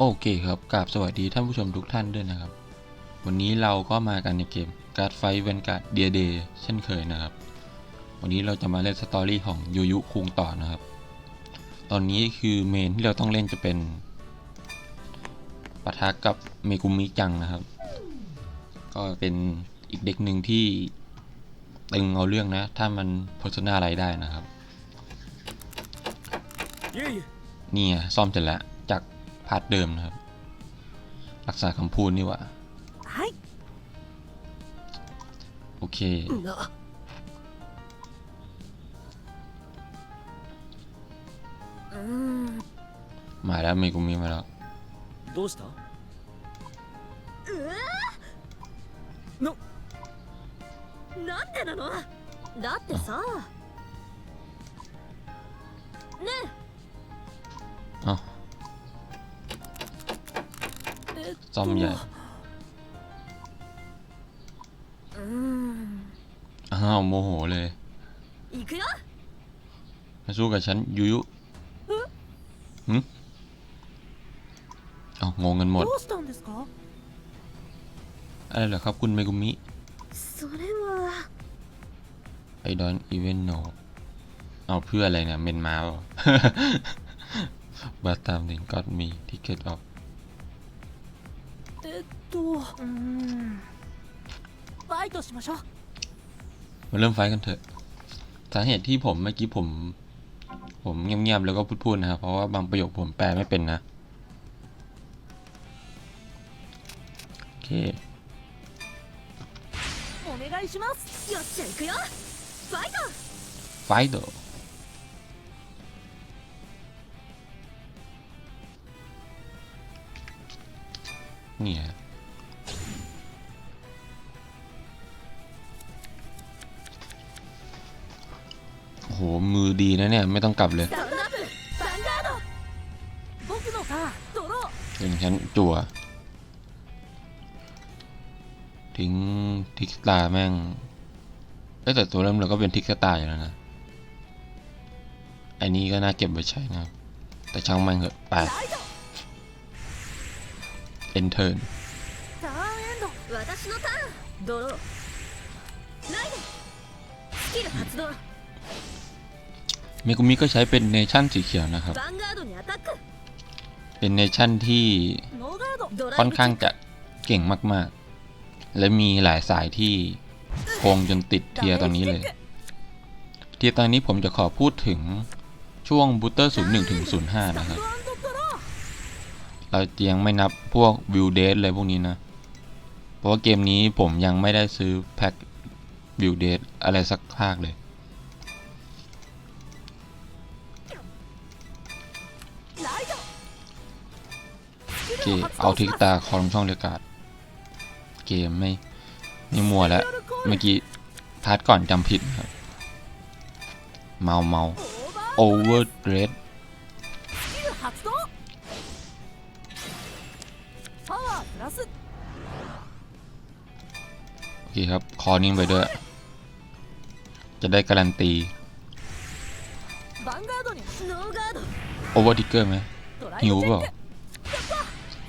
โอเคครับกราบสวัสดีท่านผู้ชมทุกท่านด้วยนะครับ วันนี้เราก็มากันในเกมการ์ดไฟเวนการ์ดเดียเดเช่นเคยนะครับ วันนี้เราจะมาเล่นสตอรี่ของยูยุคุงต่อนะครับ ตอนนี้คือเมนที่เราต้องเล่นจะเป็นปะทะกับเมกุมิจังนะครับ ก็เป็นอีกเด็กหนึ่งที่ตึงเอาเรื่องนะ ถ้ามันโพสต์หน้าอะไรได้นะครับนี่ซ่อมเสร็จแล้ว พาร์ทเดิมนะครับ รักษาคำพูดนี่หว่า はい โอเค な うーん มาแล้วเมกุมิมาแล้ว どうしたななんでなのだってさね เ ซ่อมใหญ่อ้าวโมโหเลยมาสู้กับฉันยุยุหึเอางงกันหมด อะไรเหรอครับคุณเมกุมิไอดอนอีเวนโนเอาเพื่ออะไรเนี่ย เมนมาบ่าตามถึงก็มีทิเก็ตออก มาเริ่มไฟกันเถอะ สาเหตุที่ผมเมื่อกี้ผม ผมเงียบๆแล้วก็พูดๆนะครับเพราะว่าบางประโยคผมแปลไม่เป็นนะโอเคไฟโดนี่ฮะ โหมือดีนะเนี่ย ไม่ต้องกลับเลยเป็นชั้นจั่ว ทิ้งทิกตาแม่งแต่ตัวเริ่มเราก็เป็นทิกตาอยู่แล้วนะ อันนี้ก็น่าเก็บไว้ใช้นะ แต่ช่างมันเหอะไปเอ็นเทิร์น私のターンドローライデンスキル発動 มกุมิก็ใช้เป็นเนชั่นสีเขียวนะครับ เป็นเนชั่นที่ค่อนข้างจะเก่งมากๆ และมีหลายสายที่โคงจนติดเทียตอนนี้เลย เทียตอนนี้ผมจะขอพูดถึงช่วงบูตเตอร์ศูนย์หนึ่งถึงศูนย์ห้านะครับ เรายังไม่นับพวกวิวเดสเลยพวกนี้นะ เพราะว่าเกมนี้ผมยังไม่ได้ซื้อแพ็ควิวเดสอะไรสักภาคเลย เเอาทิกตาคอลงช่องเรียกาศเกมไม่ไม่มัวแล้ว เมื่อกี้ พาร์ทก่อนจำผิดครับ เมาเมาโอเวอร์เดรสโอเคครับ คอนิ่งไปด้วย จะได้การันตีโอเวอร์ดิเกอร์ไหมหิวเปล่า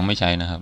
ังไม่ใช้นะครับ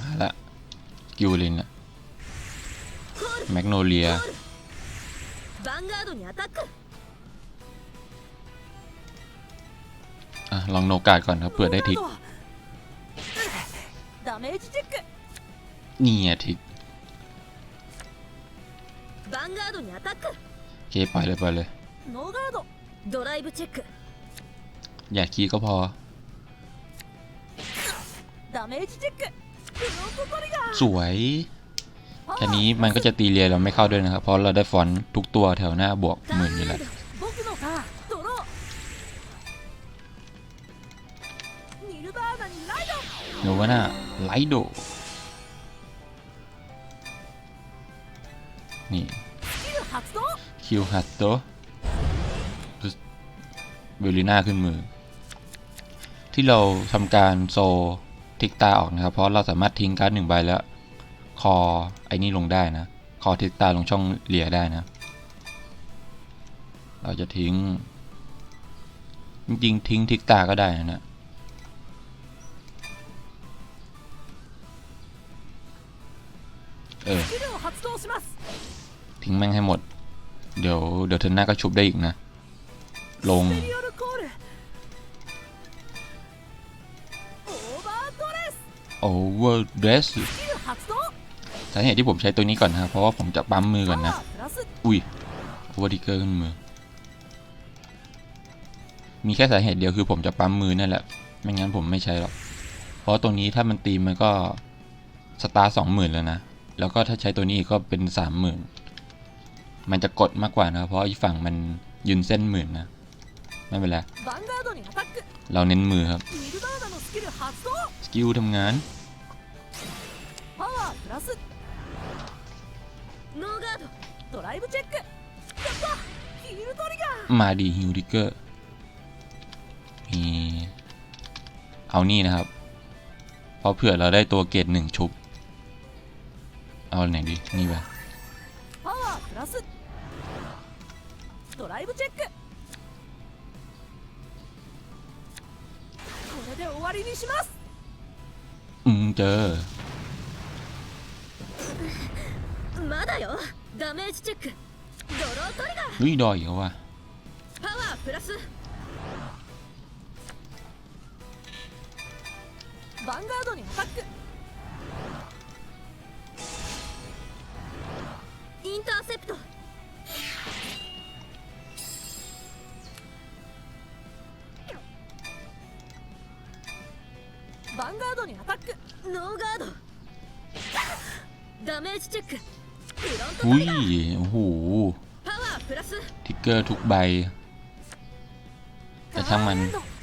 มาละกิวลินะแมกโนเลียลองโนกาดก่อนครับเผื่อได้ทิกนี่ไงทิกโอเคไปเลยไปเลย ノーガードドライブチェック อย่าคีย์ก็พอ ダメージチェックフロントトリガー สวย แค่นี้มันก็จะตีเรียเราไม่เข้าด้วยนะครับ เพราะเราได้ฟอนต์ทุกตัวแถวหน้าบวก タ ห ー มื่น ン อยู่ エン แล้ว ド僕のターンドローニルバーナにライド โนวาน่าไลโดนี่ スキル発動 คิวฮัตโต เวลิน่าขึ้นมือ ที่เราทำการโซทิกตาออกนะครับ เพราะเราสามารถทิ้งการ์ดหนึ่งใบแล้ว คอไอ้นี่ลงได้นะ คอทิกตาลงช่องเหลียได้นะ เราจะทิ้ง จริงๆทิ้งทิกตาก็ได้นะเออทิ้งแม่งให้หมด เดี๋ยวเดี๋ยวเทนหน้าก็ชุบได้อีกนะ ลงโอเวอร์เดสสาเหตุที่ผมใช้ตัวนี้ก่อนนะ เพราะว่าผมจะปั๊มมือก่อนนะ อุ้ยโอเวอร์ดิเกอร์ขึ้นมือ มีแค่สาเหตุเดียวคือผมจะปั๊มมือนั่นแหละ ไม่งั้นผมไม่ใช้หรอก เพราะตัวนี้ถ้ามันตีมันก็สตาร์สองหมื่นแล้วนะ แล้วก็ถ้าใช้ตัวนี้ก็เป็นสามหมื่นมันจะกดมากกว่านะ เพราะอีฝั่งมันยืนเส้นหมื่นนะ ไม่เป็นไร เราเน้นมือครับ สกิลทำงาน มาดีฮิวริเกอร์มีเอานี่นะครับ เพราะเผื่อเราได้ตัวเกรดหนึ่งชุบ เอาไหนดี นี่ไป れで終わりにします。んでまだよ。ダメージチェック。ドロートリガー。リーダーよわパワープラス。ヴァンガードにアタック。インターセプト。ンガードにアタックノーガードダメージチェックフロント อุ้ย โอ้โห パワープラス ทิกเกอร์ทุกใบ แต่ช่างมัน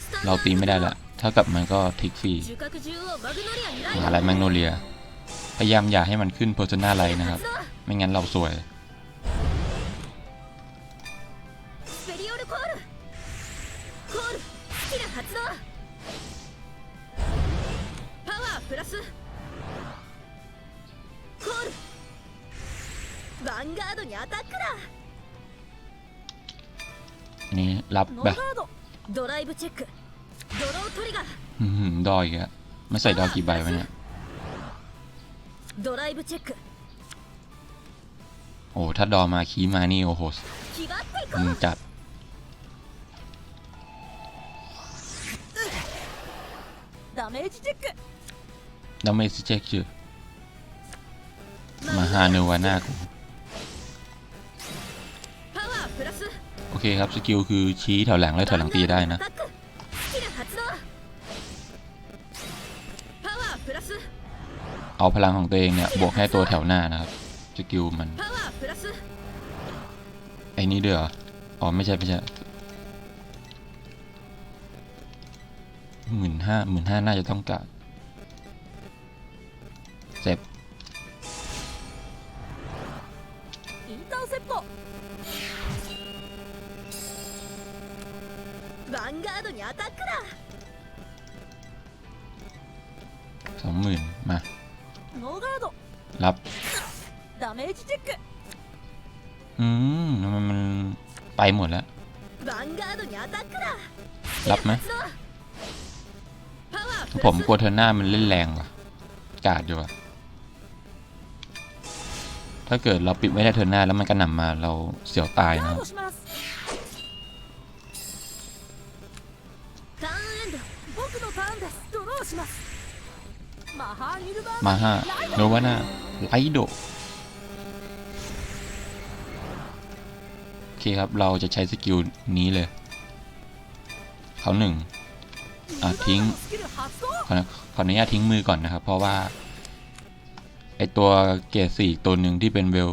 スタンダ เรา ード ตีไม่ได้ละเท่ากับมันก็ทิกฟรี 樹角獣王マグノリアにライ หาอะไรแมกโนเลีย พยายามอย่าให้มันขึ้น Persona ไลนะครับ 発動 ไม่งั้นเราสวย ンガードにアタックだ อันนี้รับ ノー แบ ガ บ ードドライブチェックドロートリガー อื้อหือดอยอีกอะไม่ใส่ดอยกี่ใบวะเนี่ย ドライブチェック โอ้ถ้าดอมาคีมานี่โอ้โห 気張っていこ มึง う จัด ダメージチェック ดาเมจเช็คชื่อมาฮาเนวาน่ากู เคครับ สกิลคือชี้แถวหลังและแถวหลังตีได้นะ เอาพลังของตัวเองเนี่ย บวกให้ตัวแถวหน้านะครับ สกิลมัน ไอ้นี่ด้วยเหรอ อ๋อ ไม่ใช่ไม่ใช่หมื่นห้าหมื่นห้าน่าจะต้องกะเจ็บ ヴァンガードにアタックだ สองหมื่นมา ノーガード รับ ダメージチェック อืมทำไมมันไปหมดแล้ว ヴァンガードにアタックだ รับไหม 発動パワープ ผ ラ ม ス กลัวเธอหน้ามันเล่นแรงว่ะ กาดอยู่อะถ้าเกิดเราปิดไม่ได้เธอหน้าแล้วมันกระหน่ำมาเราเสียวตาย ガ นะ ードします มาฮะโนวาน่าไลโดโอเคครับ เราจะใช้สกิลนี้เลย เขาหนึ่งอะทิ้งขอขออนุญาตทิ้งมือก่อนนะครับ เพราะว่า ไอตัวเกรดสี่ตัวหนึ่งที่เป็นเวล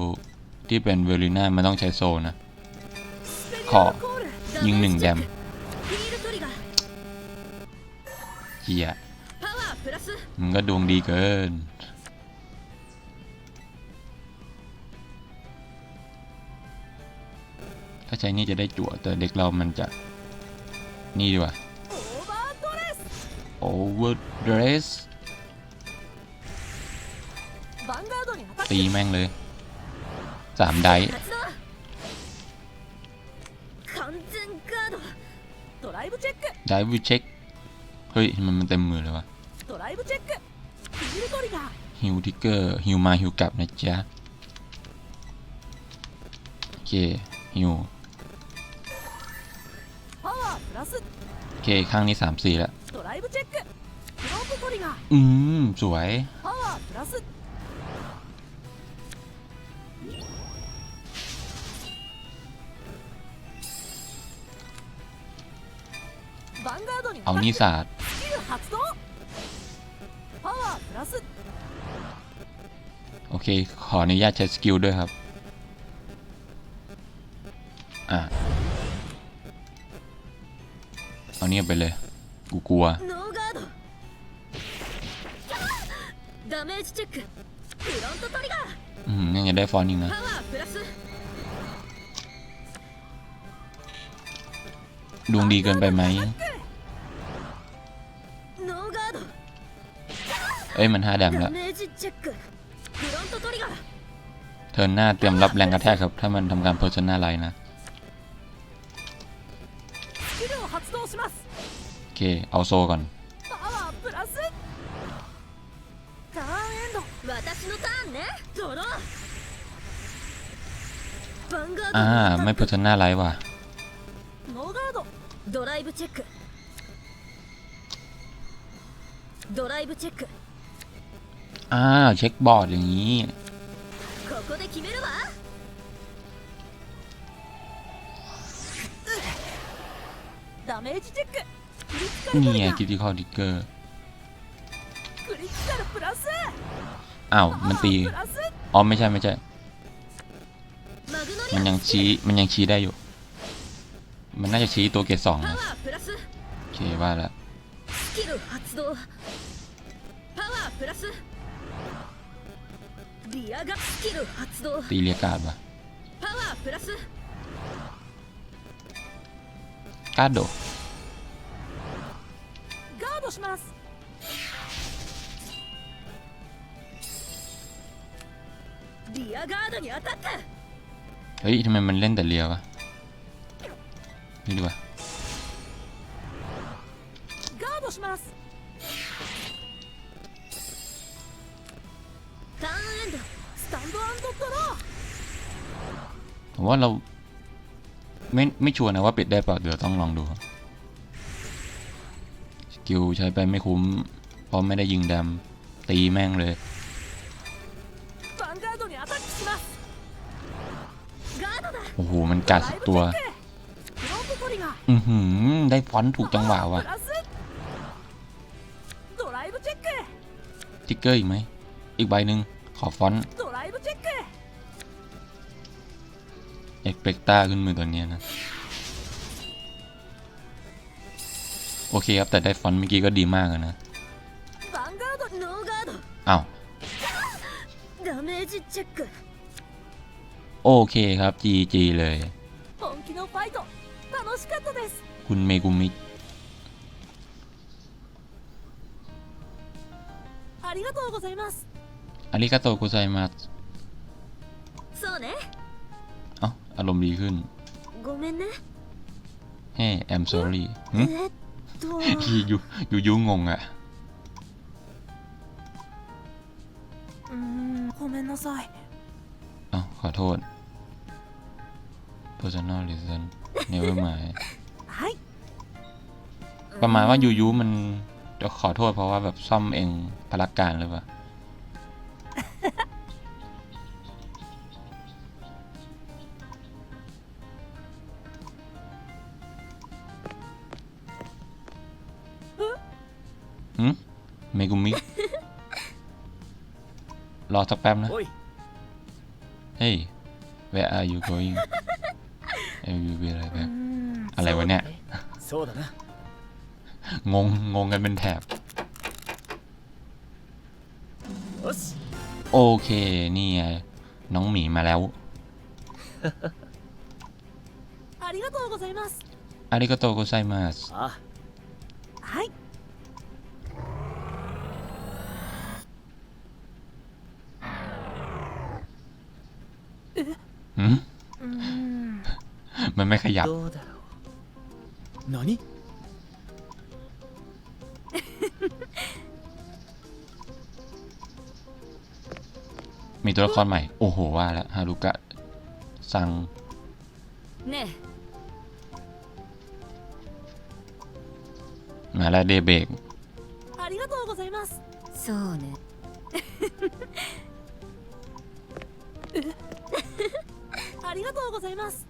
ที่เป็นเวลิน่ามันต้องใช้โซนะ ขอยิงหนึ่งแดมเฮีย มันก็ดวงดีเกิน ถ้าใช้นี่จะได้จั่วแต่เด็กเรามันจะ นี่ดีกว่า overdress ตีแม่งเลยสามไดไดฟ์เช็ค เฮ้ย มันมันเต็มมือเลยวะ ฮิวทิกเกอร์ฮิวมาฮิวกลับนะจ๊ะโอเคฮิวโอเคข้างนี้สามสี่ละอืม สวย เอานี่ศาสตร์ อเค ขออนุญาตใช้สกิลด้วยครับ อะ เอาเนี่ยไปเลย กูกลัว อืมยังจะได้ฟอนอีกนะดวงดีเกินไปไหม เอ้ย มันห้าดามแล้ว เทินหน้าเตรียมรับแรงกระแทกครับ ถ้ามันทำการเพอร์ซนนาไรนะโอเค เอาโซก่อนอ่า ไม่เพอร์ซันนาไรว่ะドライブ อ้าเช็คบอร์ดอย่างนี้ นี่ไงคิติคอลดิเกอร์อ้าวมันตี อ๋อ ไม่ใช่ ไม่ใช่ มันยังชี้ มันยังชี้ได้อยู่ มันน่าจะชี้ตัวเกรสองนะโอเคว่าแล้ว ตีเรียกาดปะกาดโดเฮ้ยทำไมมันเล่นแต่เรียวะนี่ดูวะ ว่าเรา ไม่ไม่ชัวร์นะว่าปิดได้เปล่าเดี๋ยวต้องลองดูสกิลใช้ไปไม่คุ้มเพราะไม่ได้ยิงดำตีแม่งเลยโอ้โหมันกัดตัวอือหือได้ฟอนต์ถูกจังหวะว่ะทิกเกอร์อีกไหมอีกใบหนึ่งขอฟอนต์ เอ็กเปกตาขึ้นมือตัวนี้นะ โอเคครับ แต่ได้ฟอนต์เมื่อกี้ก็ดีมากนะเอา้าโอเคครับ GG เลย คุณเมกุมิありがとうございกす。ありがとうございます。そうね。 อารมณ์ดีขึ้นเฮ้ I'm sorry ฮึยูยูยูงงอะอ้าขอโทษ personal reason never mind ประมาณว่ายูยูมันจะขอโทษเพราะว่าแบบซ่อมเองพลักการหรือเปล่า เมกุมิรอสักแป๊บนะ เฮ้ย where are you going I will be right back อะไรวะเนี่ย งง งงกันเป็นแถบ โอเค นี่ไง น้องหมีมาแล้วอาริโกโตโกไซมัสอาริโกโตโกไซมัสはい ขยับ どうだろう何 มีตัวละครใหม่ โอ้โห ว่าแล้วฮารุกะ สั่ง ね มาแล้วเดเบก ありがとうございますえそうねありがとうございます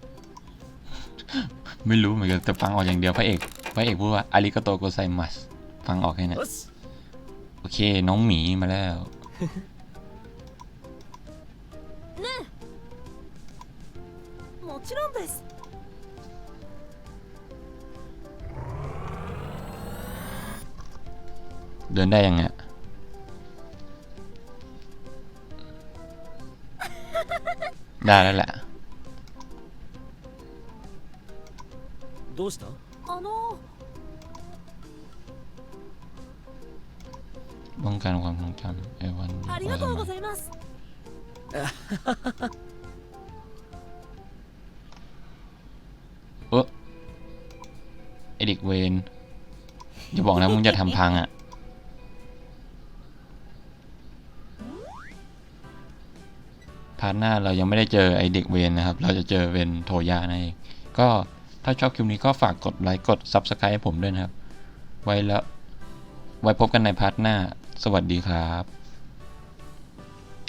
ไม่รู้เหมือนกันแต่ฟังออกอย่างเดียวพระเอกพระเอกพูดว่าอาริโกโตโกไซมัสฟังออกแค่นั้นโอเค น้องหมีมาแล้วเดินได้ยังไงได้แล้วแหละ どうしたあの ป้องกันความทรงจำไอ้วัน ありがとうございます เออไอเด็กเวนอย่าบอกนะมึงจะทำพังอ่ะ พาร์ทหน้าเรายังไม่ได้เจอไอเด็กเวนนะครับ เราจะเจอเป็นโทยานั่นเอง ก็ ถ้าชอบคลิปนี้ก็ฝากกดไลค์กด Subscribe ให้ผมด้วยนะครับ ไว้แล้ว ไว้พบกันในพาร์ทหน้า สวัสดีครับ